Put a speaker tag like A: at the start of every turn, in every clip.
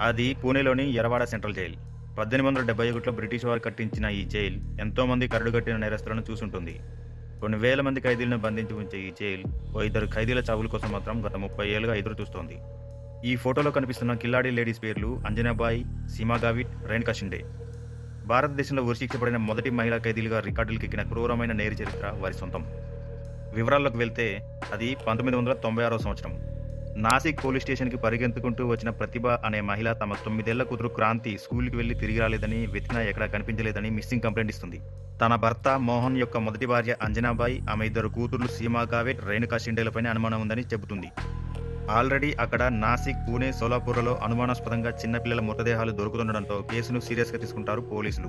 A: అది పూణేలోని Yerwada central jail. పద్దెనిమిది వందల డెబ్బై ఒకటిలో బ్రిటిష్ వారు కట్టించిన ఈ జైల్ ఎంతోమంది కరడుగట్టిన నేరస్తులను చూసుంటుంది. కొన్ని వేల మంది ఖైదీలను బంధించి ఉంచే ఈ జైల్ ఓ ఇద్దరు ఖైదీల చావుల కోసం మాత్రం గత ముప్పై ఏళ్ళుగా ఎదురు చూస్తోంది. ఈ ఫోటోలో కనిపిస్తున్న కిల్లాడి లేడీస్ పేర్లు అంజనాబాయి సీమా గావిట్ రేణుకా షిండే. భారతదేశంలో ఉరిశిక్షపడిన మొదటి మహిళా ఖైదీలుగా రికార్డులకు ఎక్కిన క్రూరమైన నేరు చరిత్ర వారి సొంతం. వివరాల్లోకి వెళ్తే అది పంతొమ్మిది వందల తొంభై ఆరో సంవత్సరం. నాసిక్ పోలీస్ స్టేషన్కి పరిగెత్తుకుంటూ వచ్చిన ప్రతిభ అనే మహిళ తమ తొమ్మిదేళ్ళ కూతురు క్రాంతి స్కూల్కి వెళ్ళి తిరిగి రాలేదని వెతిన ఎక్కడా కనిపించలేదని మిస్సింగ్ కంప్లైంట్ ఇస్తుంది. తన భర్త మోహన్ యొక్క మొదటి భార్య అంజనాబాయి ఆమె ఇద్దరు కూతుర్లు సీమా గావెట్ రేణుకా షిండేలపైన అనుమానం ఉందని చెబుతుంది. ఆల్రెడీ అక్కడ నాసిక్ పూణే సోలాపూర్లలో అనుమానాస్పదంగా చిన్నపిల్లల మృతదేహాలు దొరుకుతుండడంతో కేసును సీరియస్గా తీసుకుంటారు పోలీసులు.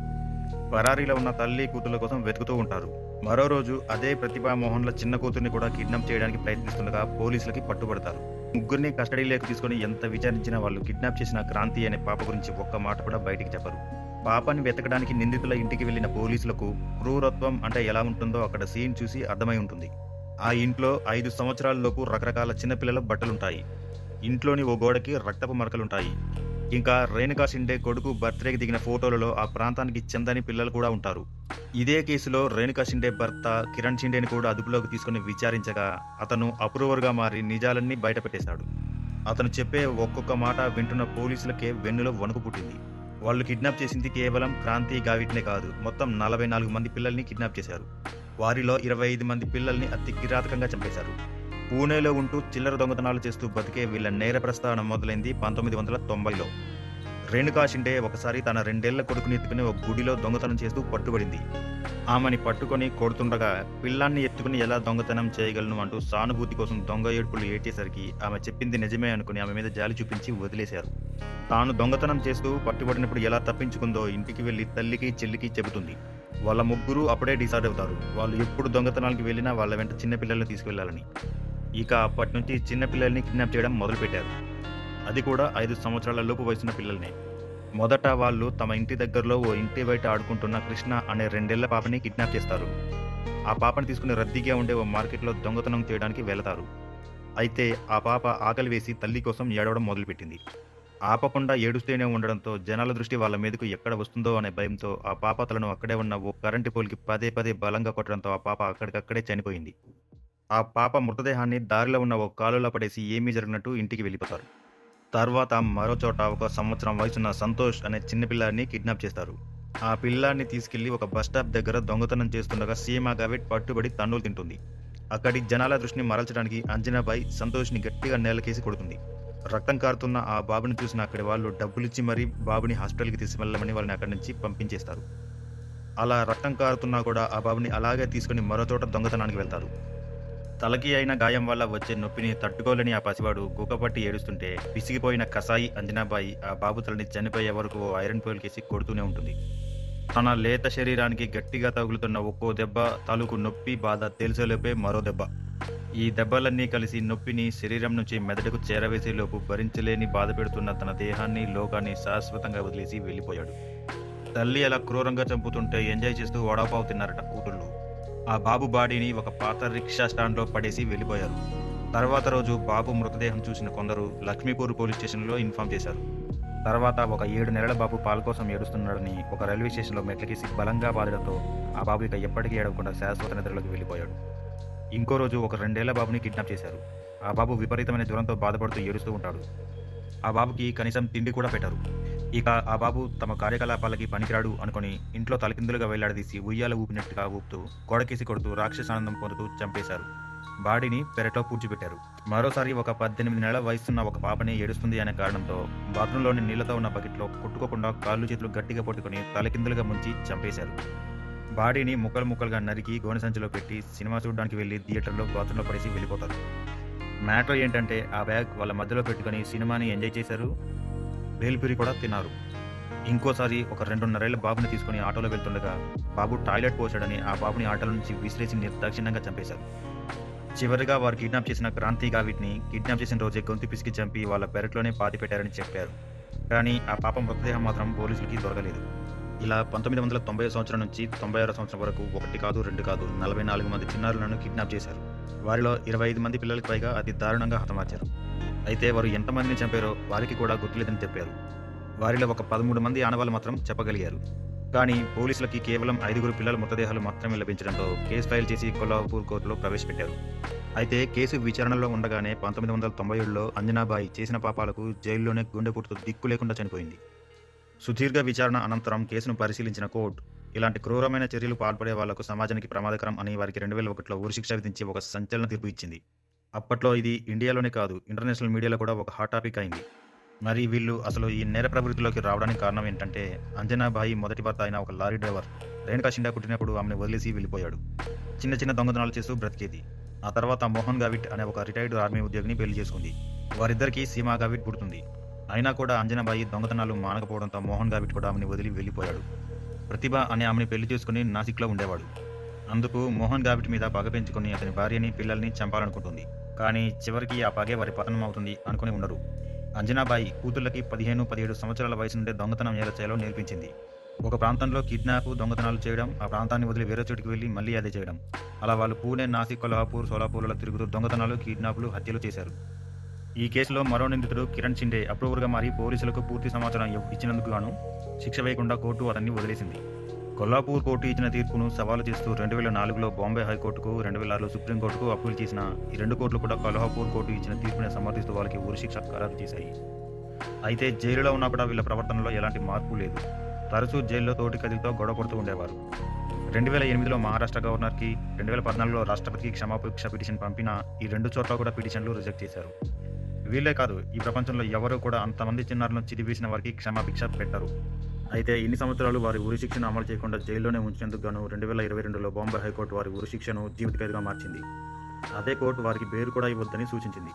A: పరారీలో ఉన్న తల్లి కూతుర్ల కోసం వెతుకుతూ ఉంటారు. మరో రోజు అదే ప్రతిభా మోహన్ల చిన్న కూతుర్ని కూడా కిడ్నాప్ చేయడానికి ప్రయత్నిస్తుండగా పోలీసులకి పట్టుబడతారు. ముగ్గురిని కస్టడీలోకి తీసుకుని ఎంత విచారించినా వాళ్ళు కిడ్నాప్ చేసిన క్రాంతి అనే పాప గురించి ఒక్క మాట కూడా బయటికి చెప్పరు. పాపాన్ని వెతకడానికి నిందితుల ఇంటికి వెళ్ళిన పోలీసులకు క్రూరత్వం అంటే ఎలా ఉంటుందో అక్కడ సీన్ చూసి అర్థమై ఉంటుంది. ఆ ఇంట్లో ఐదు సంవత్సరాలలోపు రకరకాల చిన్నపిల్లల బట్టలుంటాయి. ఇంట్లోని ఓ గోడకి రక్తపు మరకలుంటాయి. ఇంకా రేణుకా షిండే కొడుకు బర్త్డేకి దిగిన ఫోటోలలో ఆ ప్రాంతానికి చెందని పిల్లలు కూడా ఉంటారు. ఇదే కేసులో రేణుకా షిండే భర్త కిరణ్ షిండేని కూడా అదుపులోకి తీసుకుని విచారించగా అతను అప్రూవర్గా మారి నిజాలన్నీ బయటపెట్టేశాడు. అతను చెప్పే ఒక్కొక్క మాట వింటున్న పోలీసులకే వెన్నులో వణుకు పుట్టింది. వాళ్ళు కిడ్నాప్ చేసింది కేవలం క్రాంతి గావిట్నే కాదు మొత్తం నలభై నాలుగు మంది పిల్లల్ని కిడ్నాప్ చేశారు. వారిలో ఇరవై ఐదు మంది పిల్లల్ని అతి కిరాతకంగా చంపేశారు. పూణేలో ఉంటూ చిల్లర దొంగతనాలు చేస్తూ బతికే వీళ్ళ నేర ప్రస్థానం మొదలైంది పంతొమ్మిది వందల తొంభైలో. రేణుకా షిండే ఒకసారి తన రెండేళ్ళ కొడుకుని ఎత్తుకుని ఒక గుడిలో దొంగతనం చేస్తూ పట్టుబడింది. ఆమెని పట్టుకొని కొడుతుండగా పిల్లాన్ని ఎత్తుకుని ఎలా దొంగతనం చేయగలను అంటూ సానుభూతి కోసం దొంగ ఏడుపులు ఏటేసరికి ఆమె చెప్పింది నిజమే అనుకుని ఆమె మీద జాలి చూపించి వదిలేశారు. తాను దొంగతనం చేస్తూ పట్టుబడినప్పుడు ఎలా తప్పించుకుందో ఇంటికి వెళ్ళి తల్లికి చెల్లికి చెబుతుంది. వాళ్ళ ముగ్గురు అప్పుడే డిసైడ్ అవుతారు. వాళ్ళు ఎప్పుడు దొంగతనానికి వెళ్ళినా వాళ్ళ వెంట చిన్నపిల్లల్ని తీసుకువెళ్ళాలని. ఇక అప్పటి నుంచి చిన్న పిల్లల్ని కిడ్నాప్ చేయడం మొదలుపెట్టారు. అది కూడా ఐదు సంవత్సరాల లోపు వయసున్న పిల్లల్ని. మొదట వాళ్ళు తమ ఇంటి దగ్గరలో ఓ ఇంటి బయట ఆడుకుంటున్న కృష్ణ అనే రెండేళ్ళ పాపని కిడ్నాప్ చేస్తారు. ఆ పాపని తీసుకుని రద్దీగా ఉండే ఓ మార్కెట్లో దొంగతనం చేయడానికి వెళతారు. అయితే ఆ పాప ఆకలి వేసి తల్లి కోసం ఏడవడం మొదలుపెట్టింది. ఆపకుండా ఏడుస్తూనే ఉండడంతో జనాల దృష్టి వాళ్ళ మీదకు ఎక్కడ వస్తుందో అనే భయంతో ఆ పాప తలను అక్కడే ఉన్న ఓ కరెంటు పోల్కి పదే పదే బలంగా కొట్టడంతో ఆ పాప అక్కడికక్కడే చనిపోయింది. ఆ పాప మృతదేహాన్ని దారిలో ఉన్న ఓ కాలులో పడేసి ఏమీ జరిగినట్టు ఇంటికి వెళ్ళిపోతారు. తర్వాత మరో చోట ఒక సంవత్సరం వయసున్న సంతోష్ అనే చిన్నపిల్లాడిని కిడ్నాప్ చేస్తారు. ఆ పిల్లాడిని తీసుకెళ్ళి ఒక బస్ స్టాప్ దగ్గర దొంగతనం చేస్తుండగా సీమా గవెట్ పట్టుబడి తన్నులు తింటుంది. అక్కడి జనాల దృష్టిని మరల్చడానికి అంజనాబాయి సంతోష్ని గట్టిగా నేలకేసి కొడుతుంది. రక్తం కారుతున్న ఆ బాబుని చూసిన అక్కడి వాళ్ళు డబ్బులిచ్చి మరీ బాబుని హాస్పిటల్కి తీసుకెళ్ళమని వాళ్ళని అక్కడి నుంచి పంపించేస్తారు. అలా రక్తం కారుతున్నా కూడా ఆ బాబుని అలాగే తీసుకుని మరో చోట దొంగతనానికి వెళ్తారు. తలకి అయిన గాయం వల్ల వచ్చే నొప్పిని తట్టుకోలేని ఆ పసివాడు గుకపట్టి ఏడుస్తుంటే విసిగిపోయిన కసాయి అంజనాబాయి ఆ బాబు తలని చనిపోయే వరకు ఓ ఐరన్ పోయిల్కేసి కొడుతూనే ఉంటుంది. తన లేత శరీరానికి గట్టిగా తగులుతున్న ఒక్కో దెబ్బ తాలూకు నొప్పి బాధ తెలిసేలోపే మరో దెబ్బ. ఈ దెబ్బలన్నీ కలిసి నొప్పిని శరీరం నుంచి మెదడుకు చేరవేసేలోపు భరించలేని బాధ పెడుతున్న తన దేహాన్ని లోకాన్ని శాశ్వతంగా వదిలేసి వెళ్ళిపోయాడు. తల్లి అలా క్రూరంగా చంపుతుంటే ఎంజాయ్ చేస్తూ వడాపావు తిన్నారట కూతుళ్ళు. ఆ బాబు బాడీని ఒక పాత రిక్షా స్టాండ్లో పడేసి వెళ్ళిపోయారు. తర్వాత రోజు బాబు మృతదేహం చూసిన కొందరు లక్ష్మీపూర్ పోలీస్ స్టేషన్లో ఇన్ఫామ్ చేశారు. తర్వాత ఒక ఏడు నెలల బాబు పాల కోసం ఏడుస్తున్నాడని ఒక రైల్వే స్టేషన్లో మెట్లకేసి బలంగా బాధడంతో ఆ బాబు ఇక ఎప్పటికీ ఏడవకుండా శాశ్వత నిద్రలోకి వెళ్ళిపోయాడు. ఇంకో రోజు ఒక రెండేళ్ళ బాబుని కిడ్నాప్ చేశారు. ఆ బాబు విపరీతమైన జ్వరంతో బాధపడుతూ ఏడుస్తూ ఉంటాడు. ఆ బాబుకి కనీసం తిండి కూడా పెట్టారు. ఇక ఆ బాబు తమ కార్యకలాపాలకి పనికిరాడు అనుకొని ఇంట్లో తలకిందులుగా వెళ్ళాడదీసి ఉయ్యాల ఊపినట్టుగా ఊపుతూ గోడకేసి కొడుతూ రాక్షసానందం పొందుతూ చంపేశారు. బాడీని పెరట్లో పూడ్చిపెట్టారు. మరోసారి ఒక పద్దెనిమిది నెలల వయసున్న ఒక పాపని ఏడుస్తుంది అనే కారణంతో బాత్రూంలోని నీళ్ళతో ఉన్న బకెట్లో కొట్టుకోకుండా కాళ్ళు చేతులు గట్టిగా పట్టుకుని తలకిందులుగా ముంచి చంపేశారు. బాడీని ముక్కలు ముక్కలుగా నరికి గోనె సంచిలో పెట్టి సినిమా చూడడానికి వెళ్ళి థియేటర్లో బాత్రూంలో పడేసి వెళ్ళిపోతారు. మ్యాటర్ ఏంటంటే ఆ బ్యాగ్ వాళ్ళ మధ్యలో పెట్టుకుని సినిమాని ఎంజాయ్ చేశారు? బేల్పూరి కూడా తిన్నారు. ఇంకోసారి ఒక రెండున్నరేళ్ళ బాబుని తీసుకుని ఆటోలో వెళ్తుండగా బాబు టాయిలెట్ పోసాడని ఆ బాబుని ఆటో నుంచి విసిరేసి నిర్దాక్షిణ్యంగా చంపేశారు. చివరిగా వారు కిడ్నాప్ చేసిన క్రాంతి గావిట్ని కిడ్నాప్ చేసిన రోజే గొంతు పిసికి చంపి వాళ్ళ పెరట్లోనే పాతి పెట్టారని చెప్పారు. కానీ ఆ పాప మృతదేహం మాత్రం పోలీసులకి దొరకలేదు. ఇలా పంతొమ్మిది వందల తొంభై సంవత్సరం నుంచి తొంభై ఆరో సంవత్సరం వరకు ఒకటి కాదు రెండు కాదు నలభై నాలుగు మంది చిన్నారులను కిడ్నాప్ చేశారు. వారిలో ఇరవై ఐదు మంది పిల్లలకు పైగా అతి దారుణంగా హతమార్చారు. అయితే వారు ఎంతమందిని చంపారో వారికి కూడా గుర్తులేదని చెప్పారు. వారిలో ఒక పదమూడు మంది ఆనవాళ్ళు మాత్రం చెప్పగలిగారు. కానీ పోలీసులకి కేవలం ఐదుగురు పిల్లల మృతదేహాలు మాత్రమే లభించడంతో కేసు ఫైల్ చేసి కొల్లాపూర్ కోర్టులో ప్రవేశపెట్టారు. అయితే కేసు విచారణలో ఉండగానే పంతొమ్మిది వందల తొంభై ఏడులో అంజనాబాయి చేసిన పాపాలకు జైల్లోనే గుండెపోటుతో దిక్కు లేకుండా చనిపోయింది. సుదీర్ఘ విచారణ అనంతరం కేసును పరిశీలించిన కోర్టు ఇలాంటి క్రూరమైన చర్యలు పాల్పడే వాళ్ళకు సమాజానికి ప్రమాదకరం అని వారికి రెండు వేల ఒకటిలో ఉరిశిక్ష విధించి ఒక సంచలన తీర్పు ఇచ్చింది. అప్పట్లో ఇది ఇండియాలోనే కాదు ఇంటర్నేషనల్ మీడియాలో కూడా ఒక హాట్ టాపిక్ అయింది. మరి వీళ్ళు అసలు ఈ నేర ప్రవృత్తిలోకి రావడానికి కారణం ఏంటంటే అంజనాబాయి మొదటి భర్త అయిన ఒక లారీ డ్రైవర్ రేణుకా షిండా పుట్టినప్పుడు ఆమెను వదిలేసి వెళ్ళిపోయాడు. చిన్న చిన్న దొంగతనాలు చేస్తూ బ్రతికేది. ఆ తర్వాత మోహన్ గావిట్ అనే ఒక రిటైర్డ్ ఆర్మీ ఉద్యోగిని పెళ్ళి చేసుకుంది. వారిద్దరికీ సీమా గావిట్ పుడుతుంది. అయినా కూడా అంజనాబాయి దొంగతనాలు మానకపోవడంతో మోహన్ గావిట్ కూడా ఆమెను వదిలి వెళ్ళిపోయాడు. ప్రతిభ అనే ఆమెను పెళ్ళి చేసుకుని నాసిక్లో ఉండేవాడు. అందుకు మోహన్ గావిట్ మీద పగ పెంచుకుని అతని భార్యని పిల్లల్ని చంపాలనుకుంటుంది. కానీ చివరికి ఆ పగే వారి పతనం అవుతుంది అనుకుని ఉండరు. అంజనాబాయి కూతుళ్ళకి పదిహేను పదిహేడు సంవత్సరాల వయసు నుండే దొంగతనం ఎలా చేయాలో నేర్పించింది. ఒక ప్రాంతంలో కిడ్నాప్ దొంగతనాలు చేయడం ఆ ప్రాంతాన్ని వదిలి వేరే చోటికి వెళ్ళి మళ్ళీ అదే చేయడం. అలా వాళ్ళు పూణే నాసిక్ కొల్హాపూర్ సోలాపూర్లలో తిరుగుతూ దొంగతనాలు కిడ్నాప్లు హత్యలు చేశారు. ఈ కేసులో మరో నిందితుడు కిరణ్ షిండే అప్రూవర్గా మారి పోలీసులకు పూర్తి సమాచారం ఇచ్చినందుకు గాను శిక్ష వేయకుండా కోర్టు అతన్ని వదిలేసింది. కొల్లాపూర్ కోర్టు ఇచ్చిన తీర్పును సవాలు చేస్తూ రెండు వేల నాలుగులో బాంబే హైకోర్టుకు రెండు వేల ఆరులో సుప్రీంకోర్టుకు అప్పీల్ చేసిన ఈ రెండు కోర్టులు కూడా కొల్హాపూర్ కోర్టు ఇచ్చిన తీర్పుని సమర్థిస్తూ వాళ్ళకి ఉరిశిక్ష ఖరారు చేశాయి. అయితే జైలులో ఉన్నా కూడా వీళ్ళ ప్రవర్తనలో ఎలాంటి మార్పు లేదు. తరచూ జైల్లో తోటి కదిలితో గొడవ పడుతూ ఉండేవారు. రెండు వేల ఎనిమిదిలో మహారాష్ట్ర గవర్నర్కి రెండు వేల పద్నాలుగులో రాష్ట్రపతికి క్షమాపేక్ష పిటిషన్ పంపిన ఈ రెండు చోట్ల కూడా పిటిషన్లు రిజెక్ట్ చేశారు. వీళ్ళే కాదు ఈ ప్రపంచంలో ఎవరు కూడా అంతమంది చిన్నారులను చిరివేసిన వారికి క్షమాభిక్ష పెట్టరు. అయితే ఇన్ని సంవత్సరాలు వారి ఉరి శిక్షను అమలు చేయకుండా జైల్లోనే ఉంచినందుకు గాను రెండు వేల ఇరవై రెండులో బాంబే హైకోర్టు వారి ఉరి శిక్షను జీవిత ఖైదుగా మార్చింది. అదే కోర్టు వారికి బెయిల్ కూడా ఇవ్వద్దని సూచించింది.